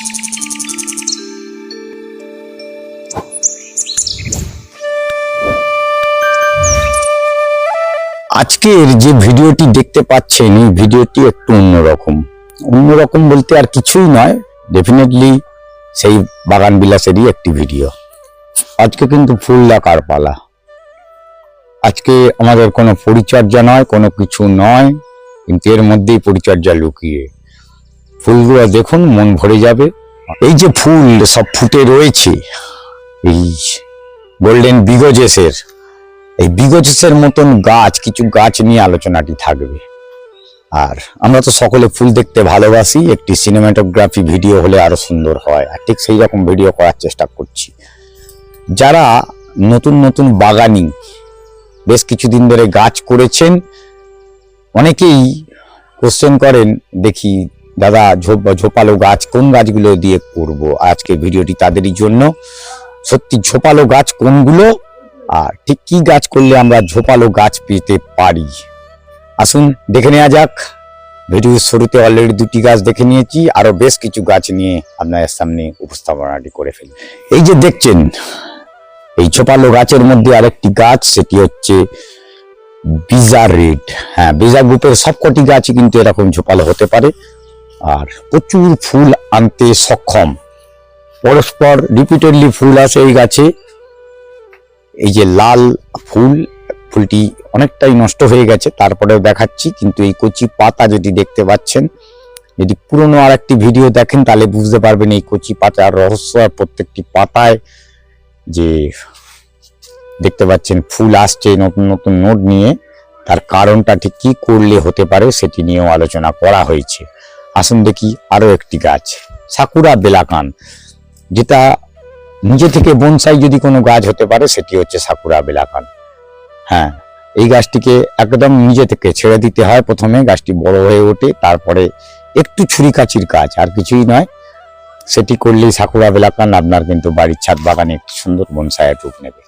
আজকের যে ভিডিওটি দেখতে পাচ্ছেন, এই ভিডিওটি একটু অন্যরকম। অন্যরকম বলতে আর কিছুই নয় ডেফিনেটলি সেই বাগান বিলাসেরই একটি ভিডিও। আজকে কিন্তু ফুল ডাকার পালা। আজকে আমাদের কোনো পরিচর্যা নয়, কোনো কিছু নয়, কিন্তু এর মধ্যেই পরিচর্যা লুকিয়ে। ফুলগুলো দেখুন, মন ভরে যাবে। এই যে ফুল সব ফুটে রয়েছে, এই গোল্ডেন বিগজেসের, এই বিগজেসের মতন গাছ, কিছু গাছ নিয়ে আলোচনাটি থাকবে। আর আমরা তো সকলে ফুল দেখতে ভালোবাসি, একটি সিনেমাটোগ্রাফি ভিডিও হলে আরও সুন্দর হয়, আর ঠিক সেই রকম ভিডিও করার চেষ্টা করছি। যারা নতুন নতুন বাগানি বেশ কিছুদিন ধরে গাছ করেছেন, অনেকেই কোশ্চেন করেন, দেখি দাদা, ঝোপ ঝোপালো গাছ কোন গাছগুলো দিয়ে করব? আজকে ভিডিওটি তাদেরই জন্য। সত্যি, ঝোপালো গাছ কোনগুলো? আর ঠিক কি গাছ করলে আমরা ঝোপালো গাছ পেতে পারি? আসুন, দেখে নেওয়া যাক। ভিডিওর শুরুতে অলরেডি দুটি গাছ দেখে নিয়েছি। আরও বেশ কিছু গাছ নিয়ে আপনাদের সামনে উপস্থাপনাটি করে ফেলি। এই যে দেখছেন, এই ঝোপালো গাছের মধ্যে আরেকটি গাছ, সেটি হচ্ছে বিজা রেড হ্যাঁ বিজা গ্রুপের সবকটি গাছই কিন্তু এরকম ঝোপালো হতে পারে। আর প্রচুর ফুল আনতে সক্ষম। পরস্পর রিপিটেডলি ফুল আসে এই গাছে। এই যে লাল ফুল, ফুলটি অনেকটাই নষ্ট হয়ে গেছে, তারপরেও দেখাচ্ছি, কিন্তু এই কচি পাতা যদি দেখতে পাচ্ছেন, যদি পুরনো আর একটি ভিডিও দেখেন, তাহলে বুঝতে পারবেন এই কচি পাতার রহস্য আর প্রত্যেকটি পাতায় যে দেখতে পাচ্ছেন, ফুল আসছে নতুন নতুন নোট নিয়ে। তার কারণটা ঠিক কি করলে হতে পারে, সেটি নিয়েও আলোচনা করা হয়েছে। আসুন দেখি আরও একটি গাছ, সাকুরা বেলাকান, যেটা নিজে থেকে বনসাই যদি কোনো গাছ হতে পারে, সেটি হচ্ছে সাকুরা বেলাকান। হ্যাঁ এই গাছটিকে একদম নিজে থেকে ছেড়ে দিতে হয় প্রথমে, গাছটি বড় হয়ে ওঠে, তারপরে একটু ছুরিকাচির কাজ আর কিছুই নয়। সেটি করলেই সাকুরা বেলাকান, আপনার কিন্তু বাড়ির ছাদ বাগানে একটি সুন্দর বনসাইয়ের রূপ নেবে।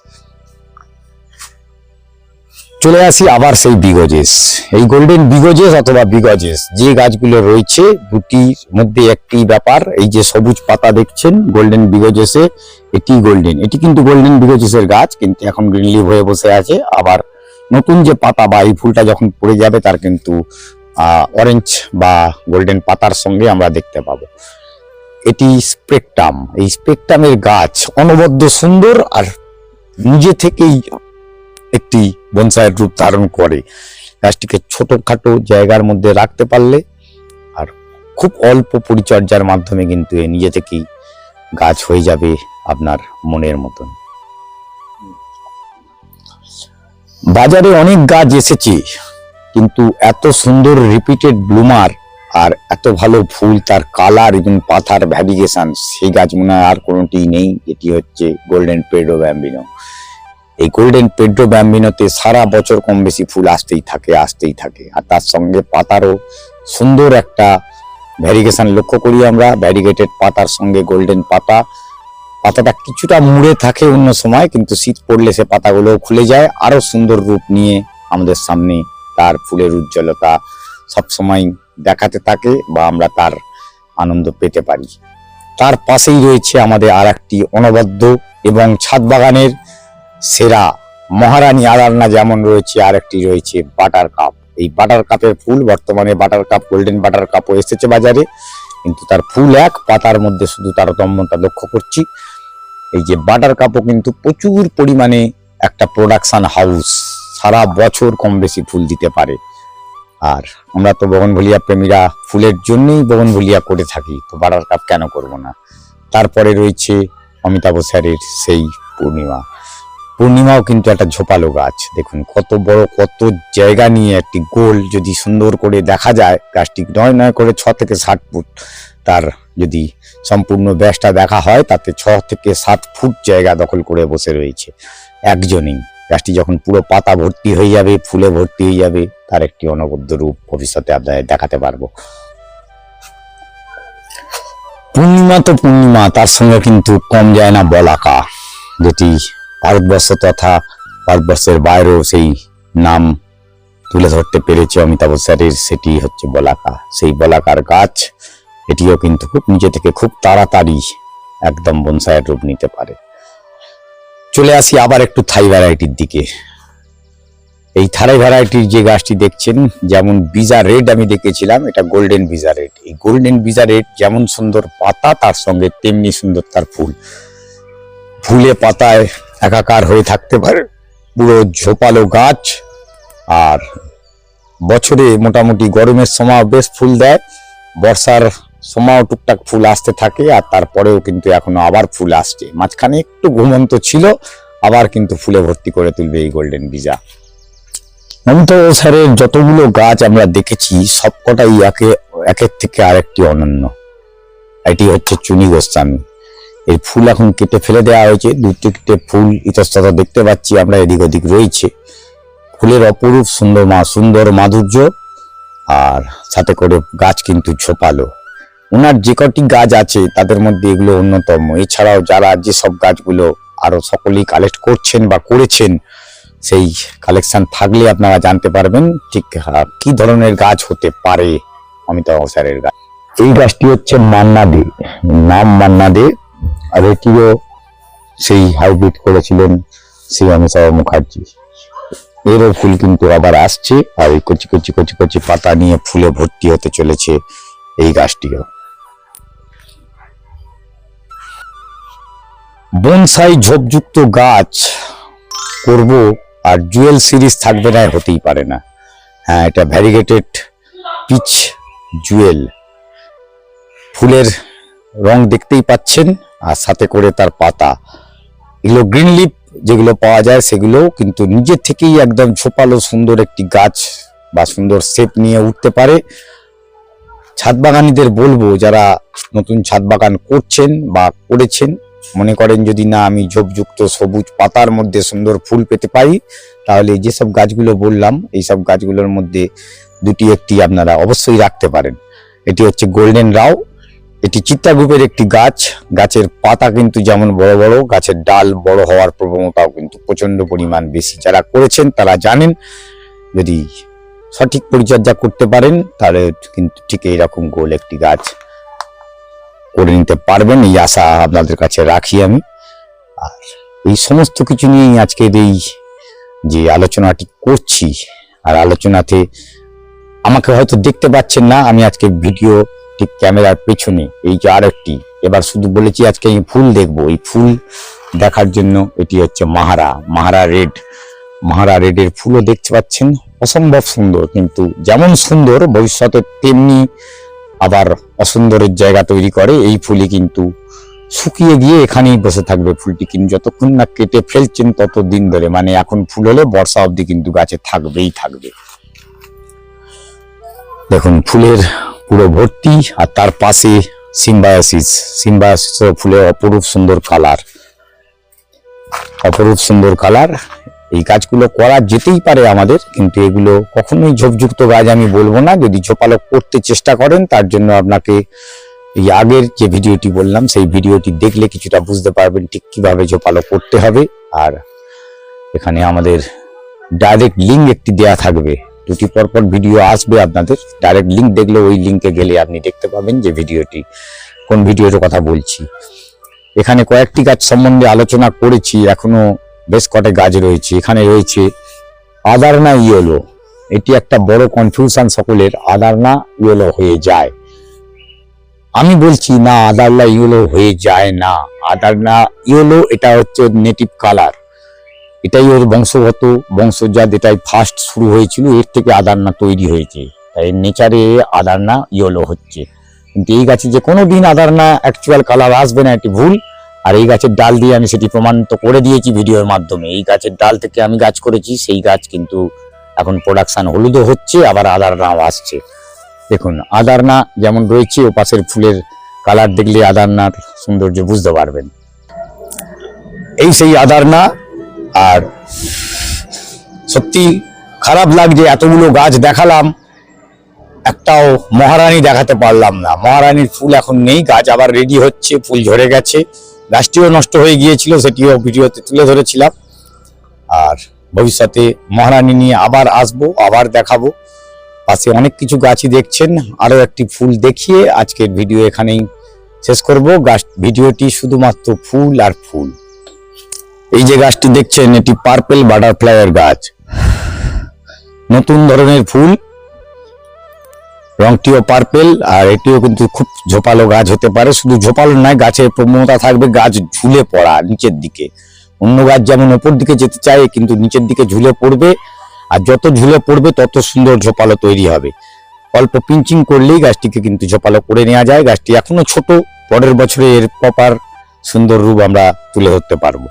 চলে আসি আবার সেই বিগজেস। এই গোল্ডেন বিগজেস অথবা বিগজেস, যে গাছগুলো রয়েছে, দুটির মধ্যে একটি ব্যাপার, এই যে সবুজ পাতা দেখছেন গোল্ডেন বিগজেসে, এটি গোল্ডেন এটি কিন্তু গোল্ডেন বিগজেসের গাছ, কিন্তু এখন গ্রিন লিভ হয়ে বসে আছে। আবার নতুন যে পাতা বা এই ফুলটা যখন পড়ে যাবে, তার কিন্তু অরেঞ্জ বা গোল্ডেন পাতার সঙ্গে আমরা দেখতে পাবো। এটি স্পেকট্রাম এই স্পেকট্রামের গাছ অনবদ্য সুন্দর আর নিজে থেকেই একটি বনসাইয়ের রূপ ধারণ করে। গাছটিকে ছোটখাটো জায়গার মধ্যে রাখতে পারলে আর খুব অল্প পরিচর্যার মাধ্যমে কিন্তু এ নিজে থেকেই গাছ হয়ে যাবে আপনার মনের মতন। বাজারে অনেক গাছ এসেছে, কিন্তু এত সুন্দর রিপিটেড ব্লুমার আর এত ভালো ফুল, তার কালার এবং পাতার ভ্যারিগেশন সেই গাছ মনে হয় আর কোনোটি নেই, এটি হচ্ছে গোল্ডেন পেডো ব্যাম্বিনো এই গোল্ডেন পেড্রো ব্যাম্বিনোতে সারা বছর কম বেশি ফুল আসতেই থাকে আসতেই থাকে। আর তার সঙ্গে পাতারও সুন্দর একটা ভ্যারিগেশন লক্ষ্য করি আমরা। ভ্যারিগেটেড পাতার সঙ্গে গোল্ডেন পাতা। পাতাটা কিছুটা মুড়ে থাকে অন্য সময়, কিন্তু শীত পড়লে সে পাতাগুলো খুলে যায়। আরও সুন্দর রূপ নিয়ে আমাদের সামনে তার ফুলের উজ্জ্বলতা সবসময় দেখাতে থাকে বা আমরা তার আনন্দ পেতে পারি। তার পাশেই রয়েছে আমাদের আর একটি অনবদ্য এবং ছাদ বাগানের সেরা মহারানী আরান্না যেমন রয়েছে আর একটি রয়েছে বাটার কাপ এই বাটার কাপের ফুল বর্তমানে বাটার কাপ গোল্ডেন বাটার কাপও এসেছে বাজারে। কিন্তু তার ফুল এক, পাতার মধ্যে শুধু তারতম্যটা লক্ষ্য করছি। এই যে বাটার কাপও কিন্তু প্রচুর পরিমাণে একটা প্রোডাকশান হাউস সারা বছর কম বেশি ফুল দিতে পারে। আর আমরা তো বগনভলিয়া প্রেমীরা ফুলের জন্যই বগনভলিয়া করে থাকি, তো বাটার কাপ কেন করব না? তারপরে রয়েছে অমিতাভ স্যারের সেই পূর্ণিমা। পূর্ণিমাও কিন্তু একটা ঝোপালো গাছ। দেখুন, কত বড়, কত জায়গা নিয়ে একটি গোল যদি সুন্দর করে দেখা যায়, গাছটি নয় নয় করে ছ থেকে ষাট ফুট, তার যদি সম্পূর্ণ ব্যাসটা দেখা হয়, তাতে ছ থেকে সাত ফুট জায়গা দখল করে বসে রয়েছে। একজনই। গাছটি যখন পুরো পাতা ভর্তি হয়ে যাবে, ফুলে ভর্তি হয়ে যাবে, তার একটি অনবদ্য রূপ ভবিষ্যতে আপনাদের দেখাতে পারব। পূর্ণিমা তো পূর্ণিমা, তার সঙ্গে কিন্তু কম যায় না বলাকা। যেটি ভারতবর্ষ তথা ভারতবর্ষের বাইরেও সেই নাম তুলে ধরতে পেরেছে অমিতাভ স্যারের, সেটি হচ্ছে বলাকা সেই বলাকার গাছ, এটিও কিন্তু খুব নিজে থেকে খুব তাড়াতাড়ি একদম বনসাইয়ের রূপ নিতে পারে। চলে আসি আবার একটু থাই ভ্যারাইটির দিকে। এই থাই ভ্যারাইটির যে গাছটি দেখছেন, যেমন বিজা রেড আমি দেখেছিলাম, এটা গোল্ডেন বিজা রেড। এই গোল্ডেন বিজা রেড যেমন সুন্দর পাতা, তার সঙ্গে তেমনি সুন্দর তার ফুল। ফুলে পাতায় একাকার হয়ে থাকতে পারে। পুরো ঝোপালো গাছ আর বছরে মোটামুটি গরমের সময় বেশ ফুল দেয়। বর্ষার সময় টুকটাক ফুল আসতে থাকে আর তারপরেও কিন্তু এখনও আবার ফুল আসছে। মাঝখানে একটু ঘুমন্ত ছিল, আবার কিন্তু ফুলে ভর্তি করে তুলবে এই গোল্ডেন ভিজা মমতা স্যারের যতগুলো গাছ আমরা দেখেছি, সবকটাই একে, একের থেকে আরেকটি অনন্য। এটি হচ্ছে চুনি গোস্বামী। এই ফুল এখন কেটে ফেলে দেওয়া হয়েছে। দু তিনটে ফুল ইতস্তত দেখতে পাচ্ছি, আমরা এদিক ওদিক রয়েছে। ফুলের অপরূপ সুন্দর মা সুন্দর মাধুর্য, আর সাথে করে গাছ কিন্তু ঝোপালো। ওনার যে কটি গাছ আছে, তাদের মধ্যে এগুলো অন্যতম। এছাড়াও যারা যেসব গাছগুলো আরও সকলেই কালেক্ট করছেন বা করেছেন, সেই কালেকশন থাকলে আপনারা জানতে পারবেন, ঠিক কি ধরনের গাছ হতে পারে অমিতাভ স্যারের গাছ। এই গাছটি হচ্ছে মান্না দে। নাম মান্না দে। আর এটিও সেই হাইব্রিড করেছিলেন সেই অমিতাভ মুখার্জি। এরও ফুল কিন্তু আবার আসছে আর এই কচি কচি কচি কচি পাতা নিয়ে ফুলে ভর্তি হতে চলেছে এই গাছটিও। বনসাই ঝোপযুক্ত গাছ করব আর জুয়েল সিরিজ থাকবে না, হতেই পারে না। হ্যাঁ এটা ভ্যারিগেটেড পিচ জুয়েল। ফুলের রং দেখতেই পাচ্ছেন, আর সাথে করে তার পাতা। এগুলো গ্রিন লিপ যেগুলো পাওয়া যায় সেগুলো কিন্তু নিজের থেকেই একদম ঝোপালো সুন্দর একটি গাছ বা সুন্দর শেপ নিয়ে উঠতে পারে। ছাদ বাগানিদের বলব, যারা নতুন ছাদ বাগান করছেন বা করেছেন, মনে করেন যদি না আমি ঝোপযুক্ত সবুজ পাতার মধ্যে সুন্দর ফুল পেতে পারি, তাহলে যেসব গাছগুলো বললাম এই সব গাছগুলোর মধ্যে দুটি একটি আপনারা অবশ্যই রাখতে পারেন। এটি হচ্ছে গোল্ডেন রাও এটি চিত্তা গ্রুপের একটি গাছ। গাছের পাতা কিন্তু যেমন বড় বড়, গাছের ডাল বড় হওয়ার প্রবণতাও কিন্তু প্রচণ্ড পরিমাণ বেশি। যারা করেছেন তারা জানেন, যদি সঠিক পরিচর্যা করতে পারেন, তাহলে কিন্তু ঠিক এইরকম গোল একটি গাছ করে নিতে পারবেন। এই আশা আপনাদের কাছে রাখি আমি। আর এই সমস্ত কিছু নিয়েই আজকের এই যে আলোচনাটি করছি, আর আলোচনাতে আমাকে হয়তো দেখতে পাচ্ছেন না, আমি আজকে ভিডিও ঠিক ক্যামেরার পেছনে, এই যে আরেকটি। এবার শুধু বলেছি আজকে আমি ফুল দেখব। এই ফুল দেখার জন্য এটি হচ্ছে মাহারা মাহারা রেড। মাহারা রেডের ফুলও দেখতে পাচ্ছেন, অসম্ভব সুন্দর। কিন্তু যেমন সুন্দর, ভবিষ্যতে তেমনি আবার অসুন্দরের জায়গা তৈরি করে। এই ফুলই কিন্তু শুকিয়ে গিয়ে এখানেই বসে থাকবে ফুলটি। কিন্তু যতক্ষণ না কেটে ফেলছেন তত দিন ধরে। মানে এখন ফুল হলে বর্ষা অবধি কিন্তু গাছে থাকবেই থাকবে। দেখুন, ফুলের পুরো ভর্তি, আর তার পাশে সিম্বায়াসিস। সিম্বায়াসিস ফুলের অপরূপ সুন্দর কালার অপরূপ সুন্দর কালার এই কাজগুলো করা যেতেই পারে আমাদের, কিন্তু এগুলো কখনোই ঝোপযুক্ত গাছ আমি বলব না। যদি ঝোপালো করতে চেষ্টা করেন, তার জন্য আপনাকে এই আগের যে ভিডিওটি বললাম, সেই ভিডিওটি দেখলে কিছুটা বুঝতে পারবেন ঠিক কীভাবে ঝোপালো করতে হবে। আর এখানে আমাদের ডাইরেক্ট লিঙ্ক একটি দেয়া থাকবে। দুটি পরপর ভিডিও আসবে আপনাদের। ডাইরেক্ট লিঙ্ক দেখলে ওই লিঙ্কে গেলে আপনি দেখতে পাবেন যে ভিডিওটি কোন ভিডিওর কথা বলছি। এখানে কয়েকটি গাছ সম্বন্ধে আলোচনা করেছি, এখনও বেশ কটা গাছ রয়েছে। এখানে রয়েছে আদারনা ইয়েলো। এটি একটা বড় কনফিউশন সকলের, আদারনা ইয়েলো হয়ে যায়। আমি বলছি, না, আদারনা ইয়েলো হয়ে যায় না। আদারনা ইয়েলো, এটা হচ্ছে নেটিভ কালার এটাই ওর বংশগত বংশজাত, এটাই ফার্স্ট শুরু হয়েছিল, এর থেকে আদারনা তৈরি হয়েছে। তাই নেচারে আদারনা ইয়েলো হচ্ছে। কিন্তু এই গাছে যে কোনো দিন আদারনা অ্যাকচুয়াল কালার আসবে না, এটি ভুল। আর এই গাছের ডাল দিয়ে আমি সেটি প্রমাণিত করে দিয়েছি ভিডিওর মাধ্যমে। এই গাছের ডাল থেকে আমি গাছ করেছি, সেই গাছ কিন্তু এখন প্রোডাকশান হলুদও হচ্ছে, আবার আদারনাও আসছে। দেখুন আদারনা যেমন রয়েছে, ও পাশের ফুলের কালার দেখলে আদারনার সৌন্দর্য বুঝতে পারবেন। এই সেই আদারনা আর সত্যি খারাপ লাগছে এতগুলো গাছ দেখালাম, একটাও মহারানী দেখাতে পারলাম না। মহারানীর ফুল এখন নেই, গাছ আবার রেডি হচ্ছে, ফুল ঝরে গেছে। গাছটিও নষ্ট হয়ে গিয়েছিল, সেটিও ভিডিওতে তুলে ধরেছিলাম। আর ভবিষ্যতে মহারানী নিয়ে আবার আসব, আবার দেখাবো। পাশে অনেক কিছু গাছই দেখছেন, আরও একটি ফুল দেখিয়ে আজকের ভিডিও এখানেই শেষ করব। গাছ ভিডিওটি শুধুমাত্র ফুল আর ফুল। এই যে গাছটি দেখছেন, এটি পার্পেল বাটারফ্লাইয়ের গাছ। নতুন ধরনের ফুল। রংটিও পার্পেল, আর এটিও কিন্তু খুব ঝোপালো গাছ হতে পারে। শুধু ঝোপালো নয়, গাছের প্রবণতা থাকবে, গাছ ঝুলে পড়া নিচের দিকে। অন্য গাছ যেমন ওপর দিকে যেতে চায়, কিন্তু নিচের দিকে ঝুলে পড়বে। আর যত ঝুলে পড়বে, তত সুন্দর ঝোপালো তৈরি হবে। অল্প পিঞ্চিং করলেই গাছটিকে কিন্তু ঝোপালো করে নেওয়া যায়। গাছটি এখনও ছোট, পরের বছরে এর প্রপার সুন্দর রূপ আমরা তুলে ধরতে পারব।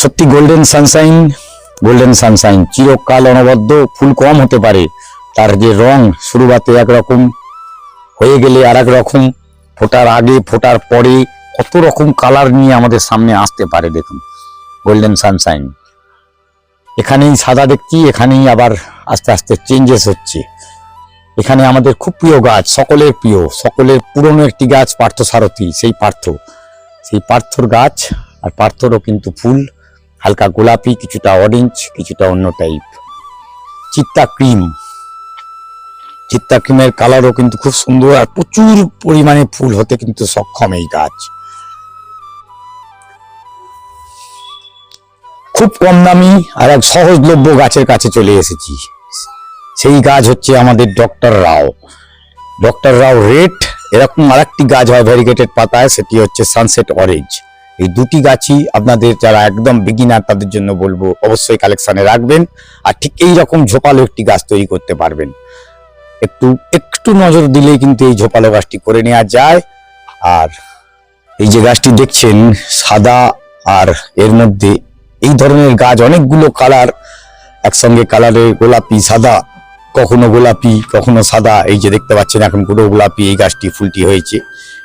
সত্যি গোল্ডেন সানশাইন গোল্ডেন সানশাইন চিরকাল অনবদ্য, ফুল কম হতে পারে। তার যে রং, শুরুবাতে একরকম, হয়ে গেলে আর রকম ফোটার আগে, ফোটার পরে, কত রকম কালার নিয়ে আমাদের সামনে আসতে পারে, দেখুন গোল্ডেন সানশাইন এখানেই সাদা দেখছি, এখানেই আবার আস্তে আস্তে চেঞ্জেস হচ্ছে। এখানে আমাদের খুব প্রিয় গাছ, সকলের প্রিয়, সকলের পুরনো একটি গাছ পার্থ সারথী সেই পার্থ। সেই পার্থর গাছ আর পার্থরও কিন্তু ফুল। হালকা গোলাপি, কিছুটা অরেঞ্জ কিছুটা অন্য টাইপ চিত্তা ক্রিম চিত্তা ক্রিমের কালারও কিন্তু খুব সুন্দর আর প্রচুর পরিমাণে ফুল হতে কিন্তু সক্ষম এই গাছ। খুব কম দামি আর এক সহজলভ্য গাছের কাছে চলে এসেছি। সেই গাছ হচ্ছে আমাদের doctor Rao. Doctor Rao red, এরকম আরেকটি গাছ হয় ভ্যারিগেটেড পাতায়, সেটি হচ্ছে সানসেট অরেঞ্জ এই দুটি গাছই আপনাদের যারা একদম বিগিনার তাদের জন্য বলব অবশ্যই কালেকশনে রাখবেন। আর ঠিক এই রকম ঝোপালো একটি গাছ তৈরি করতে পারবেন। একটু একটু নজর দিলেই কিন্তু এই ঝোপালো গাছটি করে নেওয়া যায়। আর এই যে গাছটি দেখছেন, সাদা আর এর মধ্যে এই ধরনের গাছ অনেকগুলো কালার একসঙ্গে কালারের গোলাপি, সাদা, কখনো গোলাপি, কখনো সাদা, এই যে দেখতে পাচ্ছেন এখন পুরো গোলাপি এই গাছটি ফুলটি হয়েছে।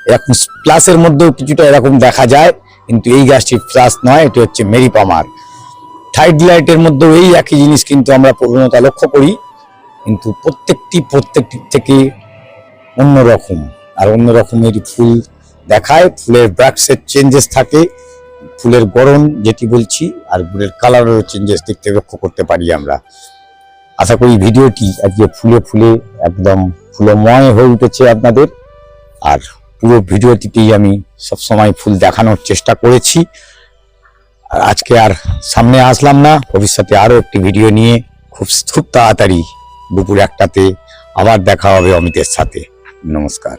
এরকম প্লাসের মধ্যেও কিছুটা এরকম দেখা যায়। কিন্তু এই গাছটি প্লাস নয়, এটি হচ্ছে মেরি পামার। থাইড লাইটের মধ্যেও এই একই জিনিস কিন্তু আমরা প্রবণতা লক্ষ্য করি, কিন্তু প্রত্যেকটি প্রত্যেকটি থেকে অন্যরকম আর অন্য রকমের ফুল দেখায়, ফুলের ব্রাক্সের চেঞ্জেস থাকে, ফুলের গরম যেটি বলছি, আর ফুলের কালারেরও চেঞ্জেস দেখতে লক্ষ্য করতে পারি আমরা। আশা করি ভিডিওটি আজকে ফুলে ফুলে একদম ফুলময় হয়ে উঠেছে আপনাদের, আর পুরো ভিডিওটিতেই আমি সবসময় ফুল দেখানোর চেষ্টা করেছি। আর আজকে আর সামনে আসলাম না। ভবিষ্যতে আরও একটি ভিডিও নিয়ে খুব খুব তাড়াতাড়ি দুপুর একটাতে আবার দেখা হবে অমিতের সাথে। নমস্কার।